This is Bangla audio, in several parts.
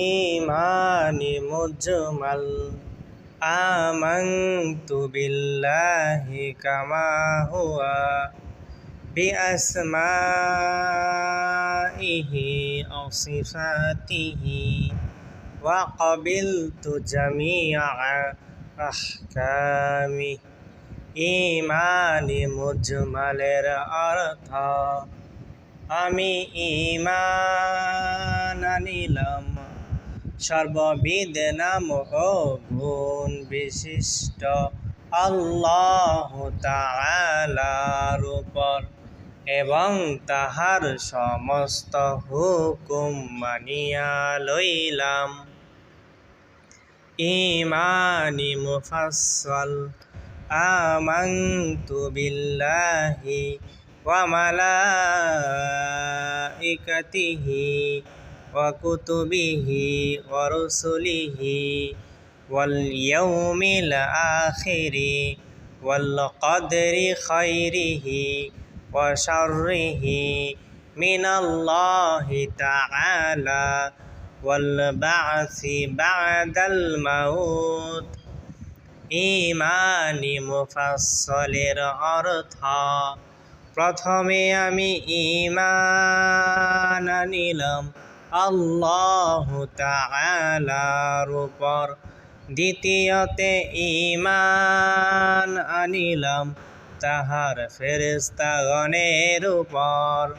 ইমানি মুজমাল আমানতু বিল্লাহি কামা হুয়া بأسمائه أو صفاته وقبلت جميع أحكامه ইমানি মুজমালের অর্থ আমি ইমান আনিলাম সর্ববিদ নাম গুণ বিশিষ্ট আল্লাহ তাআলার উপর এবং তাহার সমস্ত হুকুম মানিয়া লইলাম। ইমানি মুফাসসাল, আমানতু বিল্লাহি ওয়া মালাইকাতিহি ওয়া কুতুবিহি ওয়া রুসুলিহি ওয়াল ইয়াউমিল আখিরি ওয়াল কদরি খাইরিহি ওয়া শাররিহি মিনাল্লাহি তাআলা ওয়াল বা'সি বা'দাল মাউত ইমানি মুফাসলের অর্থ প্রথমে আমি ইমান আনিলাম। আল্লাহ তাআলার উপর। দ্বিতীয়তে ইমান আনিলাম তাহার ফেরেস্তাগণের উপর।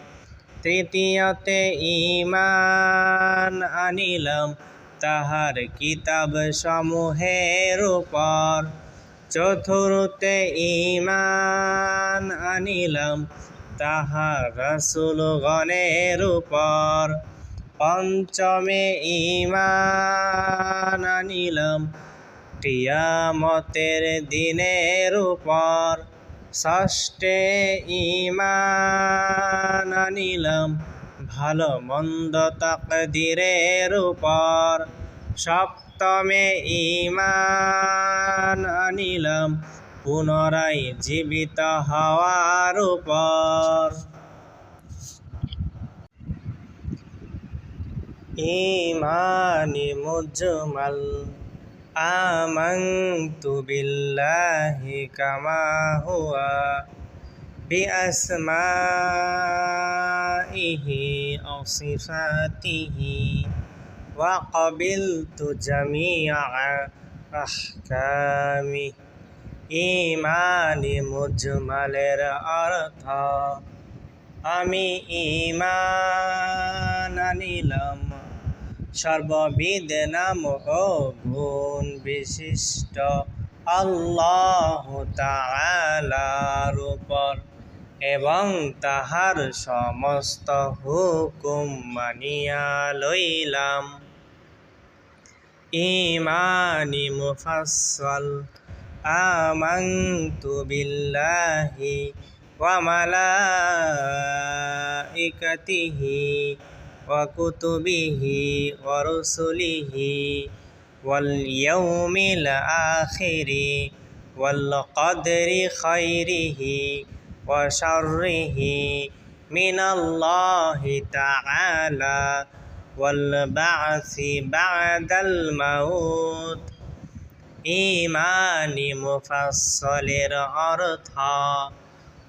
তৃতীয়তে ইমান আনিলাম তাহার কিতাব সমূহের উপর। চতুর্থে ইমান আনিলাম তাহার রসুলগণের উপর। পঞ্চমে ইমান আনিলাম। টিয়ামতের দিনের উপর ষষ্ঠে ইমান আনিলাম। ভালো মন্দ তাকদিরের উপর সপ্তমে ইমান আনিলাম। পুনরায় জীবিত হওয়ার উপর ইমানি মুজমাল আমানতু বিল্লাহি কামা হুয়া بأسمائه أو صفاته وقبلت جميع أحكامه ইমানি মুজমালের অর্থ আমি ইমান আনিলাম সর্ববিদ নাম গুণ বিশিষ্ট আল্লাহ তাআলার উপর, এবং তাহার সমস্ত হুকুম মানিয়া লইলাম। ইমানি মুফাসসাল, আমানতু বিল্লাহি ওয়া মালাইকাতিহি ওয়া কুতুবিহি ওয়া রুসুলিহি ওয়াল ইয়াউমিল আখিরি ওয়াল কদরি খাইরিহি وشره من الله تعالى والبعث بعد الموت ইমানি মুফাসলের অর্থ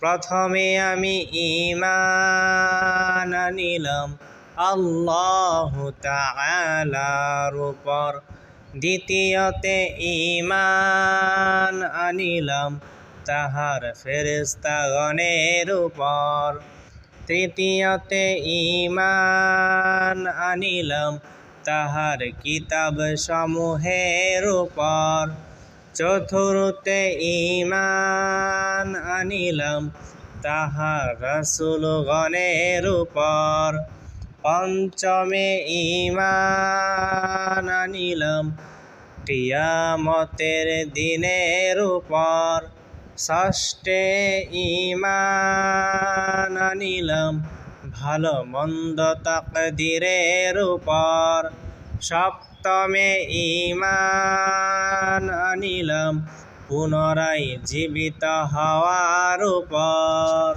প্রথমে আমি ইমান আনিলাম আল্লাহ তাআলার উপর। দ্বিতীয়তে ইমান আনিলাম তাহার ফেরেস্তাগণের উপর। তৃতীয়তে ইমান আনিলাম তাহার কিতাব সমূহের উপর। চতুর্থে ইমান আনিলাম তাহার রসুলগণের উপর। পঞ্চমে ইমান আনিলাম। টিয়ামতের দিনের উপর ষষ্ঠে ইমান আনিলাম। ভালো মন্দ তাকদিরের উপর সপ্তমে ইমান আনিলাম। পুনরায় জীবিত হওয়ার উপর